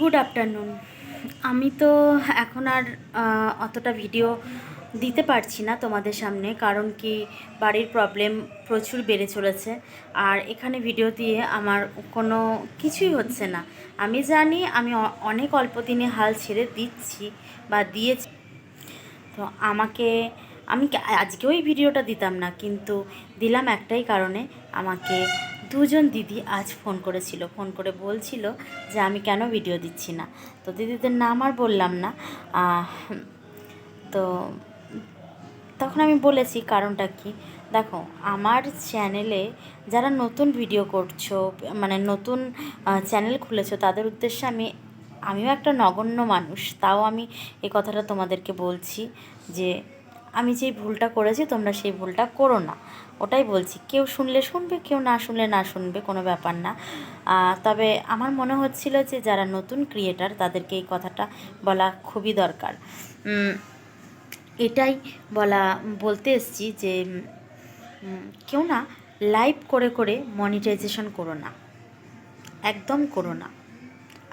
Good afternoon আমি তো এখন আর অতটা ভিডিও দিতে পারছি না তোমাদের সামনে, কারণ কি বাড়ির প্রবলেম প্রচুর বেড়ে চলেছে। আর এখানে ভিডিও দিয়ে আমার কোনো কিছুই হচ্ছে না। আমি জানি আমি অনেক অল্প দিনে হাল ছেড়ে দিচ্ছি বা দিয়েছি। তো আমাকে, আমি আজকেও এই ভিডিওটা দিতাম না, কিন্তু দিলাম একটাই কারণে আমাকে দুজন দিদি আজ ফোন করেছিল। ফোন করে বলছিল যে, আমি কেন ভিডিও দিচ্ছি না? তো দিদিদের নাম আর বললাম না। তো তখন আমি বলেছি, কারণটা কি? দেখো, আমার চ্যানেলে যারা নতুন ভিডিও করছ মানে নতুন চ্যানেল খুলেছো, তাদের উদ্দেশ্যে আমি, আমিও একটা নগণ্য মানুষ। তাও আমি এই কথাটা তোমাদেরকে বলছি যে আমি যেই ভুলটা করেছি তোমরা সেই ভুলটা করো না। ওটাই বলছি। কেউ শুনলে শুনবে, কেউ না শুনলে না শুনবে, কোনো ব্যাপার না। তবে আমার মনে হচ্ছিল যে যারা নতুন ক্রিয়েটার তাদেরকে এই কথাটা বলা খুবই দরকার। এটাই বলা, বলতে এসছি যে কেউ না লাইভ করে করে মনিটাইজেশন করো না। একদম করো না।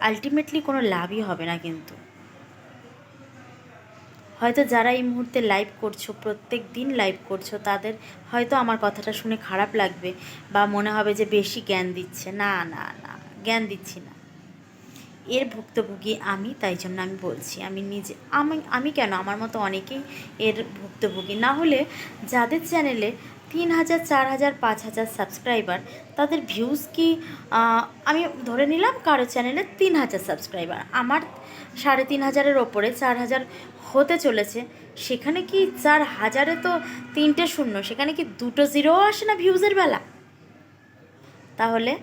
আলটিমেটলি কোনো লাভই হবে না কিন্তু। হয়তো যারা এই মুহূর্তে লাইভ করছ, প্রত্যেক দিন লাইভ করছ, তাদের হয়তো আমার কথাটা শুনে খারাপ লাগবে বা মনে হবে যে বেশি জ্ঞান দিচ্ছে। না না না, জ্ঞান দিচ্ছি না। এর ভুক্তভোগী আমি, তাই জন্য আমি বলছি, আমি নিজে, আমি আমি কেন? আমার মতো অনেকেই এর ভুক্তভোগী। না হলে যাদের চ্যানেলে তিন হাজার, চার হাজার, পাঁচ হাজার সাবস্ক্রাইবার তাদের ভিউজ কি আমি ধরে নিলাম কারও চ্যানেলে তিন হাজার সাবস্ক্রাইবার আমার সাড়ে তিন হাজারের ওপরে চার হাজার হতে চলেছে। সেখানে কি চার হাজারে তো তিনটে শূন্য, সেখানে কি দুটো জিরোও আসে না ভিউজের বেলা? তাহলে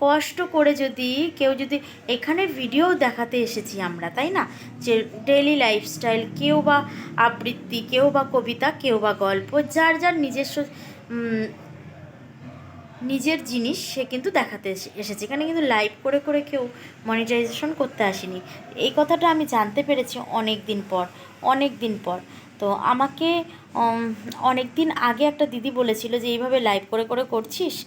কষ্ট করে যদি কেউ যদি এখানে ভিডিও দেখাতে এসেছি আমরা, তাই না? যে ডেলি লাইফস্টাইল কেউ বা আবৃত্তি, কেউ বা কবিতা, কেউ বা গল্প, যার যার নিজস্ব নিজের জিনিস সে কিন্তু দেখাতে এসে- এসেছে। এখানে কিন্তু লাইভ করে করে কেউ মনিটাইজেশন করতে আসেনি। এই কথাটা আমি জানতে পেরেছি অনেক দিন পর অনেক দিন পর। তো আমাকে অনেক দিন আগে একটা দিদি বলেছিল যে, এইভাবে লাইভ করে করে করছিস?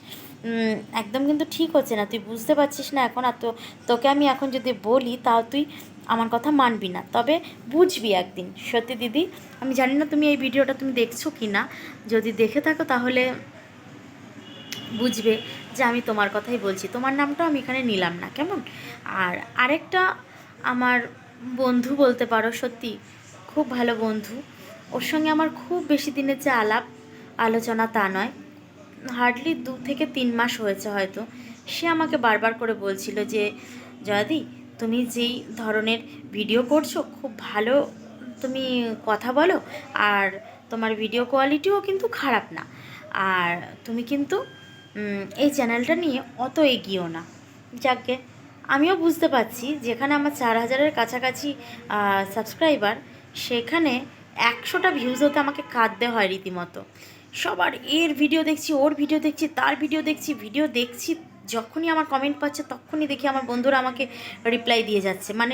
একদম কিন্তু ঠিক হচ্ছে না। তুই বুঝতে পারছিস না এখন। আর তো, তোকে আমি এখন যদি বলি, তাও তুই আমার কথা মানবি না। তবে বুঝবি একদিন। সত্যি দিদি, আমি জানি না তুমি এই ভিডিওটা তুমি দেখছ কি না যদি দেখে থাকো তাহলে বুঝবে যে আমি তোমার কথাই বলছি। তোমার নামটা আমি এখানে নিলাম না, কেমন? আর আরেকটা আমার বন্ধু বলতে পারো, সত্যি খুব ভালো বন্ধু। ওর সঙ্গে আমার খুব বেশি দিনের যে আলাপ আলোচনা তা নয়। হার্ডলি দু থেকে তিন মাস হয়েছে হয়তো। সে আমাকে বারবার করে বলছিল যে, জয়াদি, তুমি যেই ধরনের ভিডিও করছ, খুব ভালো তুমি কথা বলো। আর তোমার ভিডিও কোয়ালিটিও কিন্তু খারাপ না। আর তুমি কিন্তু এই চ্যানেলটা নিয়ে অত এগিয়েও না। যাকে আমিও বুঝতে পারছি যেখানে আমার চার হাজারের কাছাকাছি সাবস্ক্রাইবার সেখানে একশোটা ভিউজ হতে আমাকে কাঁদতে হয় রীতিমতো। সবার এর ভিডিও দেখছি, ওর ভিডিও দেখছি, তার ভিডিও দেখছি ভিডিও দেখছি, যখনই আমার কমেন্ট পাচ্ছে তখনই দেখি আমার বন্ধুরা আমাকে রিপ্লাই দিয়ে যাচ্ছে। মানে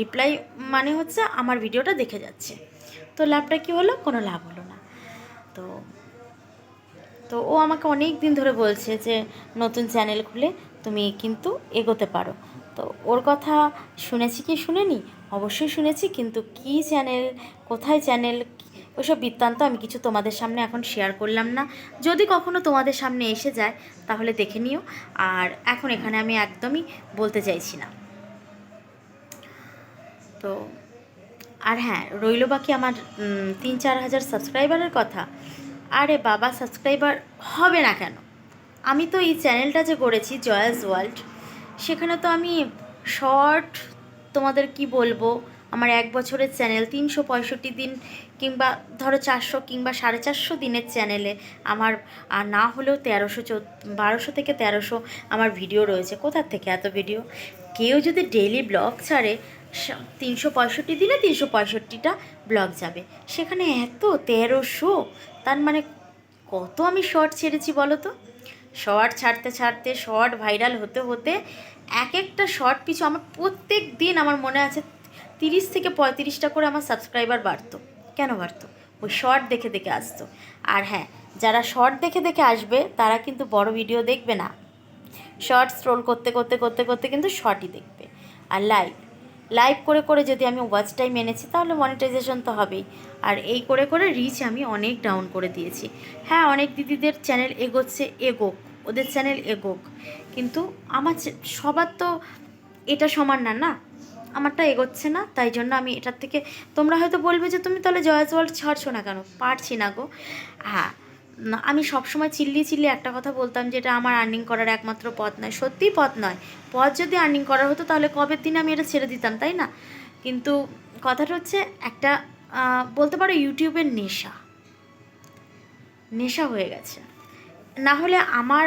রিপ্লাই মানে হচ্ছে আমার ভিডিওটা দেখে যাচ্ছে। তো লাভটা কি হলো? কোনো লাভ হলো তো ও আমাকে অনেক দিন ধরে বলছে যে নতুন চ্যানেল খুলে তুমি কিন্তু এগোতে পারো। তো ওর কথা শুনেছি কি শুনেনি? অবশ্যই শুনেছি, কিন্তু কি চ্যানেল, কোথায় চ্যানেল ওইসব বৃত্তান্ত আমি কিছু তোমাদের সামনে এখন শেয়ার করলাম না। যদি কখনো তোমাদের সামনে এসে যায়, তাহলে দেখে নিও। আর এখন এখানে আমি একদমই বলতে চাইছি না। তো আর হ্যাঁ রইল বাকি আমার তিন চার হাজার সাবস্ক্রাইবারের কথা। আরে বাবা সাবস্ক্রাইবার হবে না কেন? আমি তো এই চ্যানেলটা যে করেছি জয়াস ওয়ার্ল্ড সেখানে তো আমি শর্ট তোমাদের কি বলব, আমার এক বছরের চ্যানেল তিনশো পঁয়ষট্টি দিন কিংবা ধরো চারশো কিংবা সাড়ে চারশো দিনের চ্যানেলে আমার, আর না হলেও তেরোশো চোদ্দ বারোশো থেকে তেরোশো আমার ভিডিও রয়েছে। কোথার থেকে এত ভিডিও কেউ যদি ডেইলি ব্লগ ছাড়ে তিনশো পঁয়ষট্টি দিনে তিনশো পঁয়ষট্টিটা ব্লগ যাবে। সেখানে এত তেরোশো তার মানে কত আমি শর্ট ছেড়েছি বলো তো? শর্ট ছাড়তে ছাড়তে, শর্ট ভাইরাল হতে হতে এক একটা শর্ট পিছু আমার প্রত্যেক দিন আমার মনে আছে তিরিশ থেকে পঁয়ত্রিশটা করে আমার সাবস্ক্রাইবার বাড়তো। কেন বাড়তো? ওই শর্ট দেখে দেখে আসতো। আর হ্যাঁ যারা শর্ট দেখে দেখে আসবে, তারা কিন্তু বড় ভিডিও দেখবে না। শর্ট স্ক্রোল করতে করতে করতে করতে কিন্তু শর্টই দেখবে। আর লাইভ লাইভ করে করে যদি আমি ওয়াচ টাইম এনেছি, তাহলে মনিটাইজেশন তো হবেই। আর এই করে করে রিচ আমি অনেক ডাউন করে দিয়েছি। হ্যাঁ অনেক দিদিদের চ্যানেল এগোচ্ছে, এগোক। ওদের চ্যানেল এগোক। কিন্তু আমার সবার তো এটা সমান না না? আমারটা এগোচ্ছে না, তাই জন্য আমি এটার থেকে, তোমরা হয়তো বলবে যে, তুমি তাহলে জয়াজ ওয়ার্ল্ড ছাড়ছো না কেন? পারছি না গো। হ্যাঁ আমি সবসময় চিল্লি চিল্লি একটা কথা বলতাম যে এটা আমার আর্নিং করার একমাত্র পথ নয়। সত্যিই পথ নয়। পথ যদি আর্নিং করার হতো তাহলে কবের দিনে আমি এটা ছেড়ে দিতাম, তাই না? কিন্তু কথাটা হচ্ছে একটা বলতে পারো ইউটিউবের নেশা। নেশা হয়ে গেছে। না হলে আমার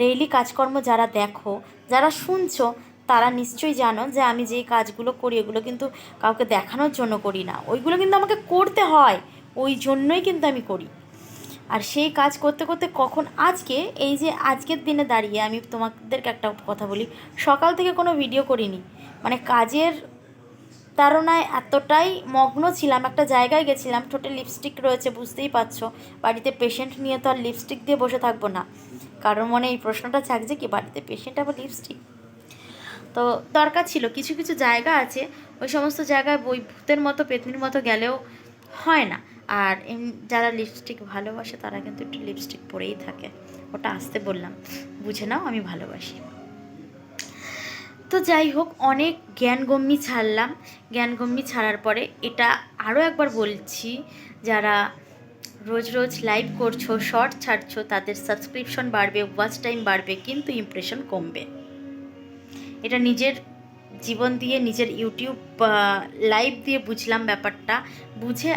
ডেইলি কাজকর্ম যারা দেখো, যারা শুনছো, তারা নিশ্চয়ই জানো যে আমি যেই কাজগুলো করি, এগুলো কিন্তু কাউকে দেখানোর জন্য করি না। ওইগুলো কিন্তু আমাকে করতে হয়। ওই জন্যই কিন্তু আমি করি। আর সেই কাজ করতে করতে কখন আজকে, এই যে আজকের দিনে দাঁড়িয়ে আমি তোমাদেরকে একটা কথা বলি, সকাল থেকে কোনো ভিডিও করিনি। মানে কাজের তাড়নায় এতটাই মগ্ন ছিলাম, একটা জায়গায় গেছিলাম, ঠোঁটে লিপস্টিক রয়েছে, বুঝতেই পারছ। বাড়িতে পেশেন্ট নিয়ে তো আর লিপস্টিক দিয়ে বসে থাকব না। কারোর মনে এই প্রশ্নটা থাকছে কি, বাড়িতে পেশেন্ট আবার লিপস্টিক তো দরকার ছিল, কিছু কিছু জায়গা আছে, ওই সমস্ত জায়গায় বই, ভূতের মতো, পেতনির মতো গেলেও হয় না। আর যারা লিপস্টিক ভালোবাসে, তারা কিন্তু একটু লিপস্টিক পরেই থাকে। ওটা আসতে বললাম। বুঝে নাও, আমি ভালোবাসি। তো যাই হোক, অনেক জ্ঞানগম্যি ছাড়লাম। জ্ঞানগম্যি ছাড়ার পরে এটা আরও একবার বলছি, যারা রোজ রোজ লাইভ করছ শর্ট ছাড়ছো, তাদের সাবস্ক্রিপশন বাড়বে ওয়াচ টাইম বাড়বে, কিন্তু ইমপ্রেশন কমবে। এটা নিজের জীবন দিয়ে, নিজের ইউটিউব লাইভ দিয়ে বুঝলাম ব্যাপারটা। বুঝে